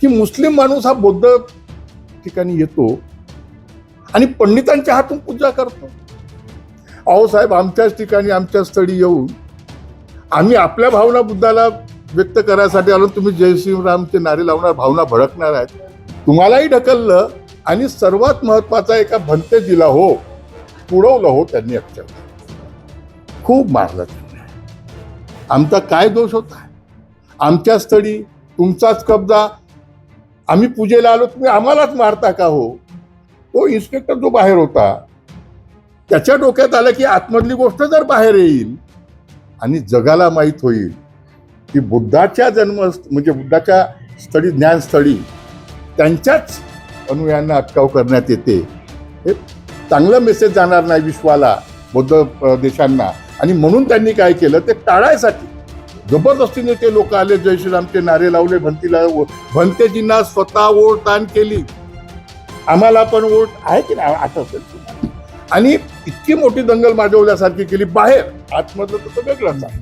की मुस्लिम माणूस हा बौद्ध ठिकाणी येतो आणि पंडितांच्या हातून पूजा करतो. अहो साहेब आमच्याच ठिकाणी आमच्या स्थळी येऊन आम्ही आपल्या भावना बुद्धाला व्यक्त करायसाठी आलो. तुम्ही जय श्रीरामचे नारे लावणार भावना भडकणार आहेत. तुम्हालाही ढकललं आणि सर्वात महत्त्वाचा एका भंतेजीला हो पुरवलं हो त्यांनी अक्षर खूप मारलं त्यांनी. आमचा काय दोष होता? आमच्या स्थळी तुमचाच कब्जा आम्ही पूजेला आलो तुम्ही आम्हालाच मारता का हो? तो इन्स्पेक्टर जो बाहेर होता त्याच्या डोक्यात आलं की आतमधली गोष्ट जर बाहेर येईल आणि जगाला माहीत होईल की बुद्धाच्या जन्म म्हणजे बुद्धाच्या स्थळी ज्ञानस्थळी त्यांच्याच अनुयांना अटकाव करण्यात येते. हे चांगलं मेसेज जाणार नाही विश्वाला बौद्ध देशांना. आणि म्हणून त्यांनी काय केलं? ते टाळायसाठी जबरदस्तीने ते लोक आले जय श्रीरामचे नारे लावले भंतीला भंतेजींना स्वतः ओढ ताण केली. आम्हाला पण ओढ आहे की नाही आठवत आणि इतकी मोठी दंगल माजवल्यासारखी केली बाहेर. आतमधलं तर वेगळंच आहे.